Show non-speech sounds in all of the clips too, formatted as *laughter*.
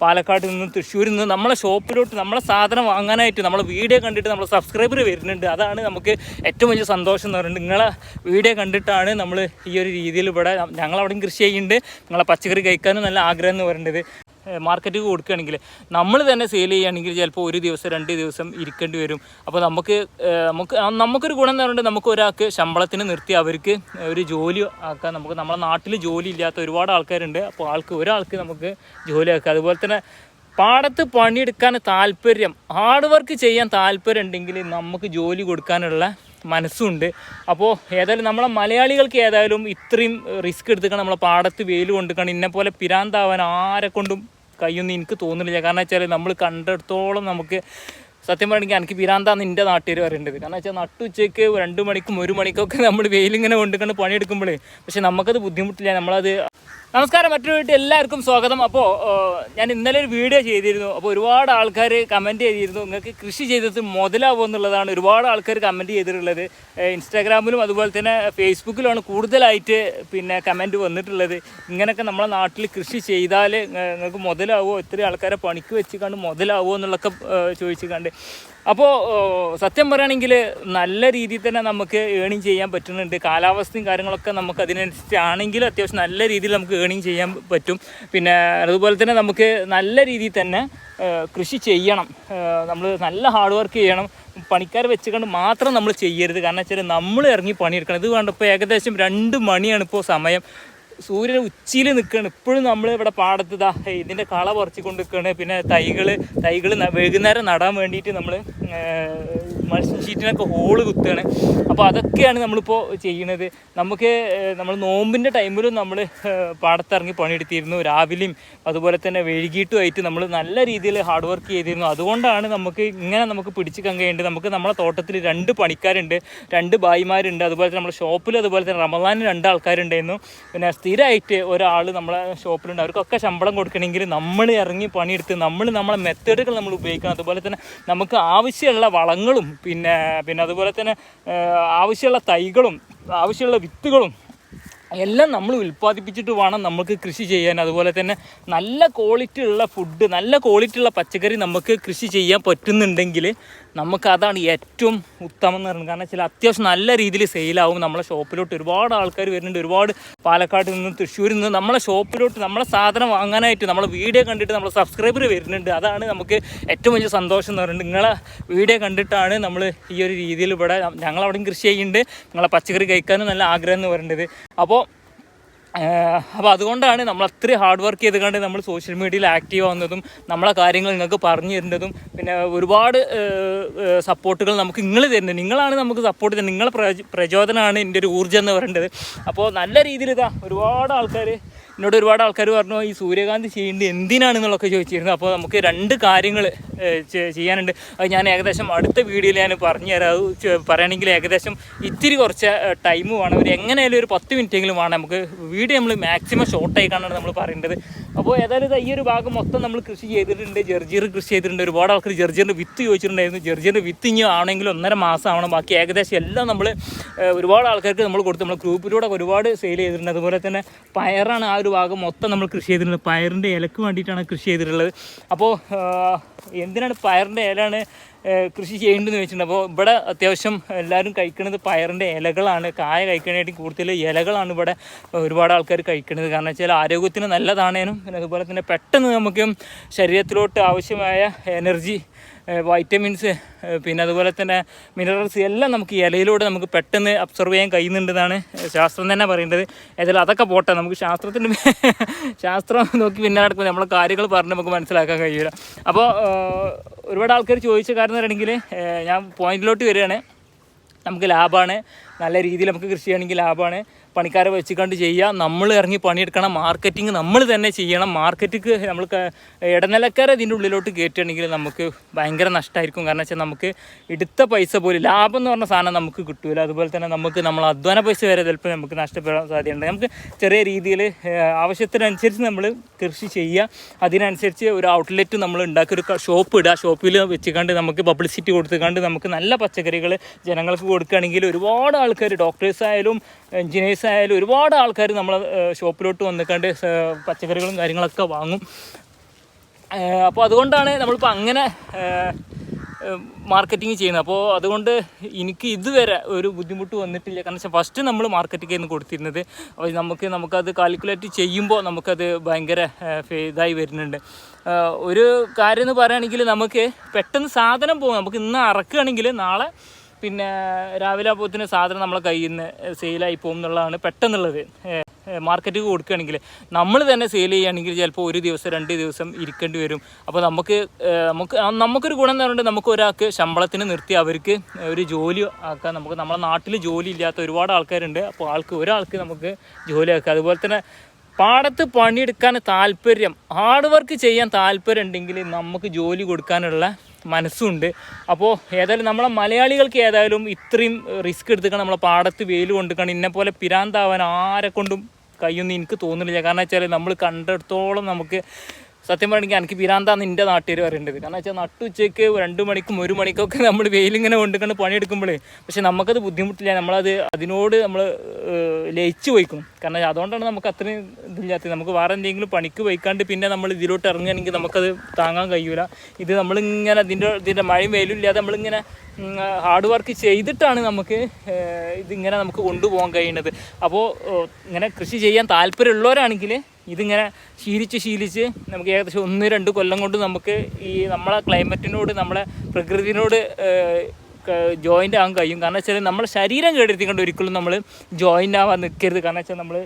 പാലക്കാട് നിന്ന് തൃശ്ശൂരിൽ നിന്ന് നമ്മളെ ഷോപ്പിലോട്ട് നമ്മളെ സാധനം വാങ്ങാനായിട്ട് നമ്മളെ വീഡിയോ കണ്ടിട്ട് നമ്മളെ സബ്സ്ക്രൈബർ വരുന്നുണ്ട്. അതാണ് നമുക്ക് ഏറ്റവും വലിയ സന്തോഷം എന്ന് പറയുന്നത്. നിങ്ങളെ വീഡിയോ കണ്ടിട്ടാണ് നമ്മൾ ഈ ഒരു രീതിയിൽ ഇവിടെ ഞങ്ങളവിടെയും കൃഷി ചെയ്യുന്നുണ്ട്. നിങ്ങളെ പച്ചക്കറി കഴിക്കാനും നല്ല ആഗ്രഹം എന്ന് പറയുന്നത്. മാർക്കറ്റിൽ കൊടുക്കുകയാണെങ്കിൽ നമ്മൾ തന്നെ സെയിൽ ചെയ്യുകയാണെങ്കിൽ ചിലപ്പോൾ ഒരു ദിവസം രണ്ട് ദിവസം ഇരിക്കേണ്ടി വരും. അപ്പോൾ നമുക്ക് നമുക്ക് നമുക്കൊരു ഗുണം എന്ന് പറയുന്നത് നമുക്ക് ഒരാൾക്ക് ശമ്പളത്തിന് നിർത്തി അവർക്ക് ഒരു ജോലി ആക്കാൻ നമുക്ക് നമ്മുടെ നാട്ടിൽ ജോലി ഇല്ലാത്ത ഒരുപാട് ആൾക്കാരുണ്ട്. അപ്പോൾ ആൾക്ക് ഒരാൾക്ക് നമുക്ക് ജോലി ആക്കുക അതുപോലെ തന്നെ പാടത്ത് പണിയെടുക്കാൻ താല്പര്യം ഹാർഡ് വർക്ക് ചെയ്യാൻ താല്പര്യം ഉണ്ടെങ്കിൽ നമുക്ക് ജോലി കൊടുക്കാനുള്ള മനസ്സുണ്ട്. അപ്പോൾ ഏതായാലും നമ്മളെ മലയാളികൾക്ക് ഏതായാലും ഇത്രയും റിസ്ക് എടുത്തിക്കണം നമ്മളെ പാടത്ത് വെയിൽ കൊണ്ടിരിക്കണം ഇന്നെ പോലെ പിരാന്താവാൻ ആരെ കൊണ്ടും കഴിയൊന്നും എനിക്ക് തോന്നുന്നില്ല. കാരണം വെച്ചാൽ നമ്മൾ കണ്ടിടത്തോളം നമുക്ക് സത്യം പറയണമെങ്കിൽ എനിക്ക് പിരാന്താന്ന് എന്റെ നാട്ടുകാർ പറയേണ്ടത് കാരണം വെച്ചാൽ നട്ടുച്ചയ്ക്ക് രണ്ട് മണിക്കും ഒരു മണിക്കൊക്കെ നമ്മൾ വെയിലിങ്ങനെ കൊണ്ടുകൊണ്ട് പണിയെടുക്കുമ്പോഴേ പക്ഷെ നമുക്കത് ബുദ്ധിമുട്ടില്ല. നമ്മളത് നമസ്കാരം മറ്റൊരു വീട്ടിൽ എല്ലാവർക്കും സ്വാഗതം. അപ്പോൾ ഞാൻ ഇന്നലെ ഒരു വീഡിയോ ചെയ്തിരുന്നു. അപ്പോൾ ഒരുപാട് ആൾക്കാർ കമന്റ് ചെയ്തിരുന്നു. നിങ്ങൾക്ക് കൃഷി ചെയ്തത് മുതലാവും എന്നുള്ളതാണ് ഒരുപാട് ആൾക്കാർ കമന്റ് ചെയ്തിട്ടുള്ളത്. ഇൻസ്റ്റാഗ്രാമിലും അതുപോലെ തന്നെ ഫേസ്ബുക്കിലുമാണ് കൂടുതലായിട്ട് പിന്നെ കമന്റ് വന്നിട്ടുള്ളത്. ഇങ്ങനെയൊക്കെ നമ്മളെ നാട്ടിൽ കൃഷി ചെയ്താൽ നിങ്ങൾക്ക് മുതലാവുമോ ഇത്രയും ആൾക്കാരെ പണിക്ക് വെച്ച് കണ്ട് മുതലാവുമോ എന്നുള്ളതൊക്കെ ചോദിച്ചു കണ്ട്. അപ്പോൾ സത്യം പറയുകയാണെങ്കിൽ നല്ല രീതിയിൽ തന്നെ നമുക്ക് ഏണിങ് ചെയ്യാൻ പറ്റുന്നുണ്ട്. കാലാവസ്ഥയും കാര്യങ്ങളൊക്കെ നമുക്ക് അതിനനുസരിച്ചാണെങ്കിൽ അത്യാവശ്യം നല്ല രീതിയിൽ നമുക്ക് ഏണിങ് ചെയ്യാൻ പറ്റും. പിന്നെ അതുപോലെ തന്നെ നമുക്ക് നല്ല രീതിയിൽ തന്നെ കൃഷി ചെയ്യണം. നമ്മൾ നല്ല ഹാർഡ് വർക്ക് ചെയ്യണം. പണിക്കാർ വെച്ചുകൊണ്ട് മാത്രം നമ്മൾ ചെയ്യരുത്. കാരണം വെച്ചാൽ നമ്മൾ ഇറങ്ങി പണിയെടുക്കണം. ഇത് കണ്ടപ്പോൾ ഏകദേശം രണ്ട് മണിയാണ് ഇപ്പോൾ സമയം. സൂര്യൻ ഉച്ചിയിൽ നിൽക്കുകയാണ്. ഇപ്പോഴും നമ്മൾ ഇവിടെ പാടത്ത് ഇതാ ഇതിന്റെ കള പറിച്ചുകൊണ്ട് നിൽക്കുകയാണ്. പിന്നെ തൈകൾ തൈകൾ വൈകുന്നേരം നടാൻ വേണ്ടിയിട്ട് നമ്മൾ ഷീറ്റിനൊക്കെ ഹോൾ കുത്തുകയാണ്. അപ്പോൾ അതൊക്കെയാണ് നമ്മളിപ്പോൾ ചെയ്യുന്നത്. നമുക്ക് നമ്മൾ നോമ്പിന്റെ ടൈമിലും നമ്മൾ പാടത്തിറങ്ങി പണിയെടുത്തിരുന്നു. രാവിലെയും അതുപോലെ തന്നെ വൈകിട്ടുമായിട്ട് നമ്മൾ നല്ല രീതിയിൽ ഹാർഡ് വർക്ക് ചെയ്തിരുന്നു. അതുകൊണ്ടാണ് നമുക്ക് ഇങ്ങനെ നമുക്ക് പിടിച്ച് കങ്കയുണ്ട് നമുക്ക് നമ്മുടെ തോട്ടത്തിൽ രണ്ട് പണിക്കാരുണ്ട് രണ്ട് ഭായിമാരുണ്ട് അതുപോലെ തന്നെ നമ്മുടെ ഷോപ്പിൽ അതുപോലെ തന്നെ റമദാനിൽ രണ്ട് ആൾക്കാരുണ്ടായിരുന്നു. പിന്നെ സ്ഥിരമായിട്ട് ഒരാൾ നമ്മളെ ഷോപ്പിലുണ്ട് അവർക്കൊക്കെ ശമ്പളം കൊടുക്കണമെങ്കിൽ നമ്മൾ ഇറങ്ങി പണിയെടുത്ത് നമ്മൾ നമ്മളെ മെത്തേഡുകൾ നമ്മൾ ഉപയോഗിക്കണം. അതുപോലെ തന്നെ നമുക്ക് ആവശ്യമുള്ള വളങ്ങളും പിന്നെ പിന്നെ അതുപോലെ തന്നെ ആവശ്യമുള്ള തൈകളും ആവശ്യമുള്ള വിത്തുകളും എല്ലാം നമ്മൾ ഉൽപ്പാദിപ്പിച്ചിട്ട് വേണം നമുക്ക് കൃഷി ചെയ്യാൻ. അതുപോലെ തന്നെ നല്ല ക്വാളിറ്റി ഉള്ള ഫുഡ് നല്ല ക്വാളിറ്റി ഉള്ള പച്ചക്കറി നമുക്ക് കൃഷി ചെയ്യാൻ പറ്റുന്നുണ്ടെങ്കിൽ നമുക്ക് അതാണ് ഏറ്റവും ഉത്തമം എന്ന് പറയുന്നത്. കാരണം വെച്ചാൽ അത്യാവശ്യം നല്ല രീതിയിൽ സെയിലാവും. നമ്മളെ ഷോപ്പിലോട്ട് ഒരുപാട് ആൾക്കാർ വരുന്നുണ്ട്. ഒരുപാട് പാലക്കാട് നിന്ന് തൃശ്ശൂരിൽ നിന്ന് നമ്മളെ ഷോപ്പിലോട്ട് നമ്മളെ സാധനം വാങ്ങാനായിട്ട് നമ്മളെ വീഡിയോ കണ്ടിട്ട് നമ്മളെ സബ്സ്ക്രൈബർ വരുന്നുണ്ട്. അതാണ് നമുക്ക് ഏറ്റവും വലിയ സന്തോഷം എന്ന് പറയുന്നത്. നിങ്ങളെ വീഡിയോ കണ്ടിട്ടാണ് നമ്മൾ ഈ ഒരു രീതിയിൽ ഇവിടെ ഞങ്ങളവിടെയും കൃഷി ചെയ്യുന്നുണ്ട്. നിങ്ങളെ പച്ചക്കറി കഴിക്കാനും നല്ല ആഗ്രഹം എന്ന് പറയുന്നത്. അപ്പോൾ അപ്പോൾ അതുകൊണ്ടാണ് നമ്മൾ അത്രയും ഹാർഡ് വർക്ക് ചെയ്ത് കണ്ട് നമ്മൾ സോഷ്യൽ മീഡിയയിൽ ആക്റ്റീവ് ആവുന്നതും നമ്മളെ കാര്യങ്ങൾ നിങ്ങൾക്ക് പറഞ്ഞു തരുന്നതും പിന്നെ ഒരുപാട് സപ്പോർട്ടുകൾ നമുക്ക് നിങ്ങൾ തരുന്നത് നിങ്ങളാണ് നമുക്ക് സപ്പോർട്ട് ചെയ്യുന്നത്. നിങ്ങളെ പ്രചോ- പ്രചോദനമാണ് എന്റെ ഒരു ഊർജം എന്ന് പറയേണ്ടത്. അപ്പോൾ നല്ല രീതിയിൽ ഇതാ ഒരുപാട് ആൾക്കാർ എന്നോട് ഒരുപാട് ആൾക്കാർ പറഞ്ഞു ഈ സൂര്യകാന്തി ചെയ്യേണ്ടത് എന്തിനാണെന്നുള്ളൊക്കെ ചോദിച്ചിരുന്നു. അപ്പോൾ നമുക്ക് രണ്ട് കാര്യങ്ങൾ ചെയ്യാനുണ്ട്. അത് ഞാൻ ഏകദേശം അടുത്ത വീഡിയോയിൽ ഞാൻ പറഞ്ഞു തരാം. പറയുകയാണെങ്കിൽ ഏകദേശം ഇത്തിരി കുറച്ച് ടൈം വേണം. ഒരു എങ്ങനെയായാലും ഒരു പത്ത് മിനിറ്റെങ്കിലും വേണം. നമുക്ക് വീഡിയോ നമ്മൾ മാക്സിമം ഷോർട്ടായി കാണാനാണ് നമ്മൾ പറയേണ്ടത്. അപ്പോൾ ഏതായാലും ഈ ഒരു ഭാഗം മൊത്തം നമ്മൾ കൃഷി ചെയ്തിട്ടുണ്ട്. ജർജീർ കൃഷി ചെയ്തിട്ടുണ്ട്. ഒരുപാട് ആൾക്കാർ ജർജീറിന്റെ വിത്ത് ചോദിച്ചിട്ടുണ്ടായിരുന്നു. ജർജീറിന്റെ വിത്ത് ഇനി ആണെങ്കിൽ ഒന്നര മാസം ആവണം ബാക്കി ഏകദേശം എല്ലാം നമ്മൾ ഒരുപാട് ആൾക്കാർക്ക് നമ്മൾ കൊടുത്തു. നമ്മൾ ഗ്രൂപ്പിലൂടെ ഒരുപാട് സെയിൽ ചെയ്തിട്ടുണ്ട്. അതുപോലെ തന്നെ പയറാണ് ആ ഒരു ഭാഗം മൊത്തം നമ്മൾ കൃഷി ചെയ്തിട്ടുണ്ട് പയറിന്റെ ഇലക്ക് വേണ്ടിയിട്ടാണ് കൃഷി ചെയ്തിട്ടുള്ളത്. അപ്പോൾ എന്തിനാണ് പയറിന്റെ ഇലയാണ് കൃഷി ചെയ്യേണ്ടതെന്ന് വെച്ചിട്ടുണ്ട്. അപ്പോൾ ഇവിടെ അത്യാവശ്യം എല്ലാവരും കഴിക്കുന്നത് പയറിന്റെ ഇലകളാണ്. കായ കഴിക്കാനായിട്ട് കൂടുതൽ ഇലകളാണ് ഇവിടെ ഒരുപാട് ആൾക്കാർ കഴിക്കുന്നത് കാരണം വെച്ചാൽ ആരോഗ്യത്തിന് നല്ലതാണേനും പിന്നെ അതുപോലെ തന്നെ പെട്ടെന്ന് നമുക്കും ശരീരത്തിലോട്ട് ആവശ്യമായ എനർജി വൈറ്റമിൻസ് പിന്നെ അതുപോലെ തന്നെ മിനറൽസ് എല്ലാം നമുക്ക് ഈ ഇലയിലൂടെ നമുക്ക് പെട്ടെന്ന് അബ്സർവ് ചെയ്യാൻ കഴിയുന്നുണ്ടെന്നാണ് ശാസ്ത്രം തന്നെ പറയുന്നത്. ഏതായാലും അതൊക്കെ പോട്ടെ നമുക്ക് ശാസ്ത്രത്തിന്റെ *laughs* ശാസ്ത്രം നോക്കി പിന്നെ നടക്കുമ്പോൾ നമ്മളെ കാര്യങ്ങൾ പറഞ്ഞ് നമുക്ക് മനസ്സിലാക്കാൻ കഴിയില്ല. അപ്പോൾ ഒരുപാട് ആൾക്കാർ ചോദിച്ച കാര്യം പറയുകയാണെങ്കിൽ ഞാൻ പോയിന്റിലോട്ട് വരികയാണ്. നമുക്ക് ലാഭമാണ്. നല്ല രീതിയിൽ നമുക്ക് കൃഷി ചെയ്യണമെങ്കിൽ ലാഭമാണ്. പണിക്കാരെ വെച്ചിക്കൊണ്ട് ചെയ്യുക. നമ്മൾ ഇറങ്ങി പണിയെടുക്കണം. മാർക്കറ്റിംഗ് നമ്മൾ തന്നെ ചെയ്യണം. മാർക്കറ്റിക്ക് നമ്മൾ ഇടനിലക്കാരെ ഇതിന്റെ ഉള്ളിലോട്ട് കയറ്റുകയാണെങ്കിൽ നമുക്ക് ഭയങ്കര നഷ്ടമായിരിക്കും കാരണം വെച്ചാൽ നമുക്ക് എടുത്ത പൈസ പോലും ലാഭം എന്ന് പറഞ്ഞ സാധനം നമുക്ക് കിട്ടൂല. അതുപോലെ തന്നെ നമുക്ക് നമ്മൾ അധ്വാന പൈസ വരെ ചിലപ്പോൾ നമുക്ക് നഷ്ടപ്പെടാൻ സാധ്യതയുണ്ട്. നമുക്ക് ചെറിയ രീതിയിൽ ആവശ്യത്തിനനുസരിച്ച് നമ്മൾ കൃഷി ചെയ്യുക. അതിനനുസരിച്ച് ഒരു ഔട്ട്ലെറ്റ് നമ്മൾ ഉണ്ടാക്കി ഒരു ഷോപ്പ് ഇടുക. ഷോപ്പിൽ വെച്ചുകൊണ്ട് നമുക്ക് പബ്ലിസിറ്റി കൊടുത്തുകൊണ്ട് നമുക്ക് നല്ല പച്ചക്കറികൾ ജനങ്ങൾക്ക് കൊടുക്കുകയാണെങ്കിൽ ഒരുപാട് ആൾക്കാർ ഡോക്ടേഴ്സ് ആയാലും ആയാലും ഒരുപാട് ആൾക്കാർ നമ്മളെ ഷോപ്പിലോട്ട് വന്നിക്കാണ്ട് പച്ചക്കറികളും കാര്യങ്ങളൊക്കെ വാങ്ങും. അപ്പോൾ അതുകൊണ്ടാണ് നമ്മളിപ്പോൾ അങ്ങനെ മാർക്കറ്റിംഗ് ചെയ്യുന്നത്. അപ്പോൾ അതുകൊണ്ട് എനിക്ക് ഇതുവരെ ഒരു ബുദ്ധിമുട്ട് വന്നിട്ടില്ല. കാരണം വെച്ചാൽ ഫസ്റ്റ് നമ്മൾ മാർക്കറ്റിംഗ് നിന്ന് കൊടുത്തിരുന്നത്. അപ്പോൾ നമുക്ക് നമുക്കത് കാൽക്കുലേറ്റ് ചെയ്യുമ്പോൾ നമുക്കത് ഭയങ്കര ഇതായി വരുന്നുണ്ട്. ഒരു കാര്യം എന്ന് പറയുകയാണെങ്കിൽ നമുക്ക് പെട്ടെന്ന് സാധനം പോകും. നമുക്ക് ഇന്ന് അറക്കുകയാണെങ്കിൽ നാളെ പിന്നെ രാവിലെ ആകുമ്പോഴത്തേന് സാധനം നമ്മളെ കയ്യിൽ നിന്ന് സെയിലായി പോകും എന്നുള്ളതാണ് പെട്ടെന്നുള്ളത്. മാർക്കറ്റിൽ കൊടുക്കുകയാണെങ്കിൽ നമ്മൾ തന്നെ സെയിൽ ചെയ്യുകയാണെങ്കിൽ ചിലപ്പോൾ ഒരു ദിവസം രണ്ട് ദിവസം ഇരിക്കേണ്ടി വരും. അപ്പോൾ നമുക്ക് നമുക്ക് നമുക്കൊരു ഗുണം എന്ന് നമുക്ക് ഒരാൾക്ക് ശമ്പളത്തിന് നിർത്തി അവർക്ക് ഒരു ജോലി ആക്കാൻ നമുക്ക് നമ്മുടെ നാട്ടിൽ ജോലി ഇല്ലാത്ത ഒരുപാട് ആൾക്കാരുണ്ട്. അപ്പോൾ ആൾക്ക് ഒരാൾക്ക് നമുക്ക് ജോലി ആക്കുക അതുപോലെ തന്നെ പാടത്ത് പണിയെടുക്കാൻ താല്പര്യം ഹാർഡ് വർക്ക് ചെയ്യാൻ താല്പര്യം ഉണ്ടെങ്കിൽ നമുക്ക് ജോലി കൊടുക്കാനുള്ള മനസ്സുണ്ട്. അപ്പോൾ ഏതായാലും നമ്മളെ മലയാളികൾക്ക് ഏതായാലും ഇത്രയും റിസ്ക് എടുത്തിക്കണം നമ്മളെ പാടത്ത് വെയിൽ കൊണ്ടിരിക്കണം ഇന്നെ പോലെ പിരാന്താവാൻ ആരെ കൊണ്ടും കഴിയൊന്നും എനിക്ക് തോന്നുന്നില്ല. കാരണം വെച്ചാൽ നമ്മൾ കണ്ടിടത്തോളം നമുക്ക് സത്യം പറയുകയാണെങ്കിൽ എനിക്ക് പിരാന്താന്ന് എന്റെ നാട്ടുകാർ പറയേണ്ടത്. കാരണം വെച്ചാൽ നട്ടുച്ചയ്ക്ക് രണ്ട് മണിക്കും ഒരു മണിക്കൊക്കെ നമ്മൾ വെയിലിങ്ങനെ കൊണ്ടുകൊണ്ട് പണിയെടുക്കുമ്പോൾ പക്ഷെ നമുക്കത് ബുദ്ധിമുട്ടില്ല. നമ്മളത് അതിനോട് നമ്മൾ ലയിച്ചു പോയിക്കും കാരണം അതുകൊണ്ടാണ് നമുക്ക് അത്രയും ഇതില്ലാത്തത്. നമുക്ക് വേറെ എന്തെങ്കിലും പണിക്ക് പോയിക്കാണ്ട് പിന്നെ നമ്മൾ ഇതിലോട്ട് ഇറങ്ങുകയാണെങ്കിൽ നമുക്കത് താങ്ങാൻ കഴിയൂല. ഇത് നമ്മളിങ്ങനെ ഇതിന്റെ ഇതിന്റെ മഴയും വെയിലും ഇല്ലാതെ നമ്മളിങ്ങനെ ഹാർഡ് വർക്ക് ചെയ്തിട്ടാണ് നമുക്ക് ഇതിങ്ങനെ നമുക്ക് കൊണ്ടുപോകാൻ കഴിയുന്നത്. അപ്പോൾ ഇങ്ങനെ കൃഷി ചെയ്യാൻ താല്പര്യമുള്ളവരാണെങ്കിൽ ഇതിങ്ങനെ ശീലിച്ച് ശീലിച്ച് നമുക്ക് ഏകദേശം ഒന്ന് രണ്ട് കൊല്ലം കൊണ്ട് നമുക്ക് ഈ നമ്മളെ ക്ലൈമറ്റിനോട് നമ്മളെ പ്രകൃതിനോട് ജോയിന്റ് ആകാൻ കഴിയും. കാരണം വെച്ചാൽ നമ്മുടെ ശരീരം കേടെടുത്തിക്കൊണ്ട് ഒരിക്കലും നമ്മൾ ജോയിന്റ് ആവാൻ നിൽക്കരുത് കാരണം വെച്ചാൽ നമ്മൾ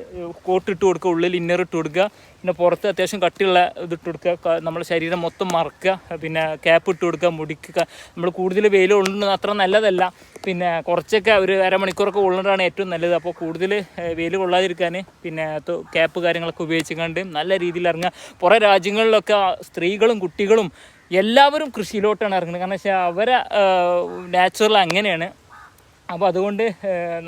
കോട്ട് ഇട്ട് കൊടുക്കുക ഉള്ളിൽ ഇന്നർ ഇട്ട് കൊടുക്കുക. പിന്നെ പുറത്ത് അത്യാവശ്യം കട്ടിയുള്ള ഇത് ഇട്ട് കൊടുക്കുക. നമ്മൾ നമ്മുടെ ശരീരം മൊത്തം മറക്കുക. പിന്നെ ക്യാപ്പ് ഇട്ട് കൊടുക്കുക മുടിക്കുക. നമ്മൾ കൂടുതൽ വെയിൽ കൊള്ളുന്നത് അത്ര നല്ലതല്ല. പിന്നെ കുറച്ചൊക്കെ ഒരു അരമണിക്കൂറൊക്കെ കൊള്ളുന്നതാണ് ഏറ്റവും നല്ലത്. അപ്പോൾ കൂടുതൽ വെയിൽ കൊള്ളാതിരിക്കാൻ പിന്നെ ക്യാപ്പ് കാര്യങ്ങളൊക്കെ ഉപയോഗിച്ചുകൊണ്ട് നല്ല രീതിയിൽ ഇറങ്ങുക. പുറം രാജ്യങ്ങളിലൊക്കെ സ്ത്രീകളും കുട്ടികളും എല്ലാവരും കൃഷിയിലോട്ടാണ് ഇറങ്ങുന്നത്. കാരണം വെച്ചാൽ അവരെ നാച്ചുറൽ അങ്ങനെയാണ്. അപ്പോൾ അതുകൊണ്ട്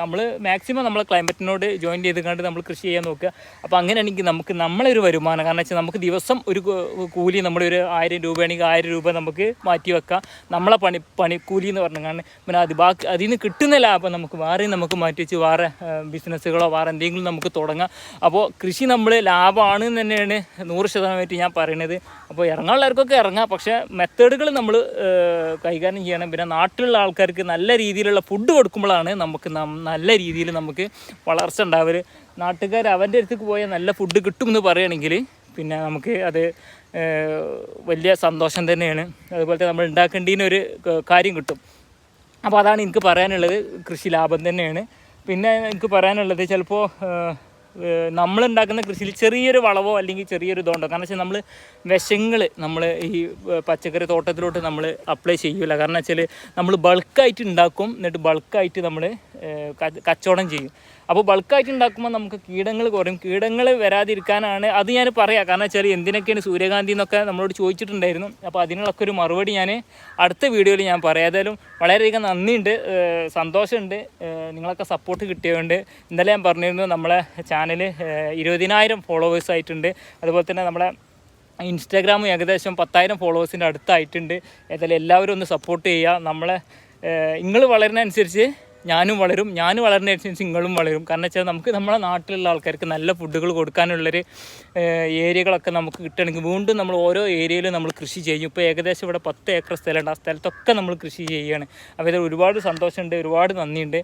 നമ്മൾ മാക്സിമം നമ്മൾ ക്ലൈമറ്റിനോട് ജോയിൻ ചെയ്ത് കണ്ട് നമ്മൾ കൃഷി ചെയ്യാൻ നോക്കുക. അപ്പോൾ അങ്ങനെയാണെങ്കിൽ നമുക്ക് നമ്മളെ ഒരു വരുമാനം കാരണം വെച്ചാൽ നമുക്ക് ദിവസം ഒരു കൂലി കൂലി ഒരു ആയിരം രൂപയാണെങ്കിൽ ആയിരം രൂപ നമുക്ക് മാറ്റി വെക്കാം. നമ്മളെ പണി പണി കൂലി എന്ന് പറഞ്ഞു കാരണം പിന്നെ അത് ബാക്കി അതിൽ നിന്ന് കിട്ടുന്ന ലാഭം നമുക്ക് വേറെ നമുക്ക് മാറ്റി വെച്ച് വേറെ ബിസിനസ്സുകളോ വേറെ എന്തെങ്കിലും നമുക്ക് തുടങ്ങാം. അപ്പോൾ കൃഷി നമ്മൾ ലാഭമാണ് എന്ന് തന്നെയാണ് നൂറ് ശതമാനമായിട്ട് ഞാൻ പറയുന്നത് അപ്പോൾ ഇറങ്ങാനുള്ളവർക്കൊക്കെ ഇറങ്ങാം പക്ഷേ മെത്തേഡുകൾ നമ്മൾ കൈകാര്യം ചെയ്യണം. പിന്നെ നാട്ടിലുള്ള ആൾക്കാർക്ക് നല്ല രീതിയിലുള്ള ഫുഡ് കൊടുക്കുമ്പോഴാണ് നമുക്ക് നല്ല രീതിയിൽ നമുക്ക് വളർച്ച ഉണ്ടാവൽ നാട്ടുകാർ അവന്റെ അടുത്തേക്ക് പോയാൽ നല്ല ഫുഡ് കിട്ടുമെന്ന് പറയുകയാണെങ്കിൽ പിന്നെ നമുക്ക് അത് വലിയ സന്തോഷം തന്നെയാണ്. അതുപോലെ നമ്മൾ ഉണ്ടാക്കേണ്ടതിനൊരു ഒരു കാര്യം കിട്ടും. അപ്പോൾ അതാണ് എനിക്ക് പറയാനുള്ളത് കൃഷി ലാഭം തന്നെയാണ്. പിന്നെ എനിക്ക് പറയാനുള്ളത് ചിലപ്പോൾ നമ്മൾ ഉണ്ടാക്കുന്ന കൃഷിയിൽ ചെറിയൊരു വളവോ അല്ലെങ്കിൽ ചെറിയൊരു ഇതുണ്ടോ കാരണം വെച്ചാൽ നമ്മൾ വിഷങ്ങൾ നമ്മൾ ഈ പച്ചക്കറി തോട്ടത്തിലോട്ട് നമ്മൾ അപ്ലൈ ചെയ്യൂല. കാരണം വെച്ചാൽ നമ്മൾ ബൾക്കായിട്ട് ഉണ്ടാക്കും എന്നിട്ട് ബൾക്കായിട്ട് നമ്മൾ കച്ചവടം ചെയ്യും. അപ്പോൾ ബൾക്കായിട്ട് ഉണ്ടാക്കുമ്പോൾ നമുക്ക് കീടങ്ങൾ കുറയും. കീടങ്ങൾ വരാതിരിക്കാനാണ് അത് ഞാൻ പറയാം. കാരണം വെച്ചാൽ എന്തിനൊക്കെയാണ് സൂര്യകാന്തി എന്നൊക്കെ നമ്മളോട് ചോദിച്ചിട്ടുണ്ടായിരുന്നു. അപ്പോൾ അതിനുള്ളൊക്കെ ഒരു മറുപടി ഞാൻ അടുത്ത വീഡിയോയിൽ ഞാൻ പറയാം. ഏതായാലും വളരെയധികം നന്ദിയുണ്ട്. സന്തോഷമുണ്ട്. നിങ്ങളൊക്കെ സപ്പോർട്ട് കിട്ടിയതുകൊണ്ട് ഇന്നലെ ഞാൻ പറഞ്ഞിരുന്നു നമ്മളെ ചാനൽ ഇരുപതിനായിരം ഫോളോവേഴ്സ് ആയിട്ടുണ്ട്. അതുപോലെ തന്നെ നമ്മളെ ഇൻസ്റ്റാഗ്രാമും ഏകദേശം പത്തായിരം ഫോളോവേഴ്സിന്റെ അടുത്തായിട്ടുണ്ട്. ഏതായാലും എല്ലാവരും ഒന്ന് സപ്പോർട്ട് ചെയ്യുക. നമ്മളെ നിങ്ങൾ വളരുന്നതനുസരിച്ച് ഞാനും വളരും ഞാനും വളരുന്നതനുസരിച്ച് നിങ്ങളും വളരും. കാരണം വെച്ചാൽ നമുക്ക് നമ്മുടെ നാട്ടിലുള്ള ആൾക്കാർക്ക് നല്ല ഫുഡുകൾ കൊടുക്കാനുള്ളൊരു ഏരിയകളൊക്കെ നമുക്ക് കിട്ടണമെങ്കിൽ വീണ്ടും നമ്മൾ ഓരോ ഏരിയയിലും നമ്മൾ കൃഷി ചെയ്യും. ഇപ്പോൾ ഏകദേശം ഇവിടെ പത്ത് ഏക്കർ സ്ഥലമുണ്ട്. ആ സ്ഥലത്തൊക്കെ നമ്മൾ കൃഷി ചെയ്യുകയാണ്. അപ്പോൾ ഇതിൽ ഒരുപാട് സന്തോഷമുണ്ട് ഒരുപാട് നന്ദിയുണ്ട്.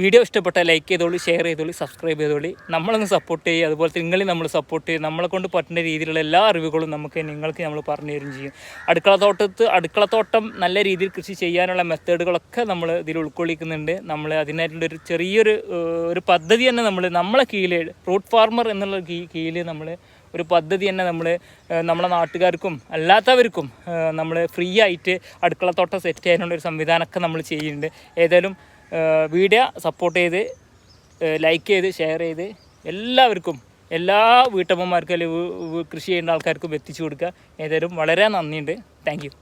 വീഡിയോ ഇഷ്ടപ്പെട്ടാൽ ലൈക്ക് ചെയ്തോളൂ ഷെയർ ചെയ്തോളൂ സബ്സ്ക്രൈബ് ചെയ്തോളൂ. നമ്മളൊന്ന് സപ്പോർട്ട് ചെയ്യുക. അതുപോലെ നിങ്ങളെ നമ്മൾ സപ്പോർട്ട് ചെയ്യും നമ്മളെ കൊണ്ട് പറ്റുന്ന രീതിയിലുള്ള എല്ലാ അറിവുകളും നമുക്ക് നിങ്ങൾക്ക് നമ്മൾ പറഞ്ഞു തരും ചെയ്യും. അടുക്കള തോട്ടത്ത് അടുക്കളത്തോട്ടം നല്ല രീതിയിൽ കൃഷി ചെയ്യാനുള്ള മെത്തേഡുകളൊക്കെ നമ്മൾ ഇതിൽ ഉൾക്കൊള്ളിക്കുന്നുണ്ട്. നമ്മൾ അതിനായിട്ടുള്ളൊരു ചെറിയൊരു ഒരു പദ്ധതി തന്നെ നമ്മൾ നമ്മളെ കീഴിൽ ഫ്രൂട്ട് ഫാർമർ എന്നുള്ള കീഴിൽ നമ്മൾ ഒരു പദ്ധതി തന്നെ നമ്മൾ നമ്മളെ നാട്ടുകാർക്കും അല്ലാത്തവർക്കും നമ്മൾ ഫ്രീ ആയിട്ട് അടുക്കളത്തോട്ടം സെറ്റ് ചെയ്യാനുള്ള ഒരു സംവിധാനമൊക്കെ നമ്മൾ ചെയ്യുന്നുണ്ട്. ഏതായാലും വീഡിയോ സപ്പോർട്ട് ചെയ്ത് ലൈക്ക് ചെയ്ത് ഷെയർ ചെയ്ത് എല്ലാവർക്കും എല്ലാ വീട്ടമ്മമാർക്കും അല്ലെങ്കിൽ കൃഷി ചെയ്യുന്ന ആൾക്കാർക്കും എത്തിച്ചു കൊടുക്കുക. ഏതായാലും വളരെ നന്ദിയുണ്ട്. താങ്ക്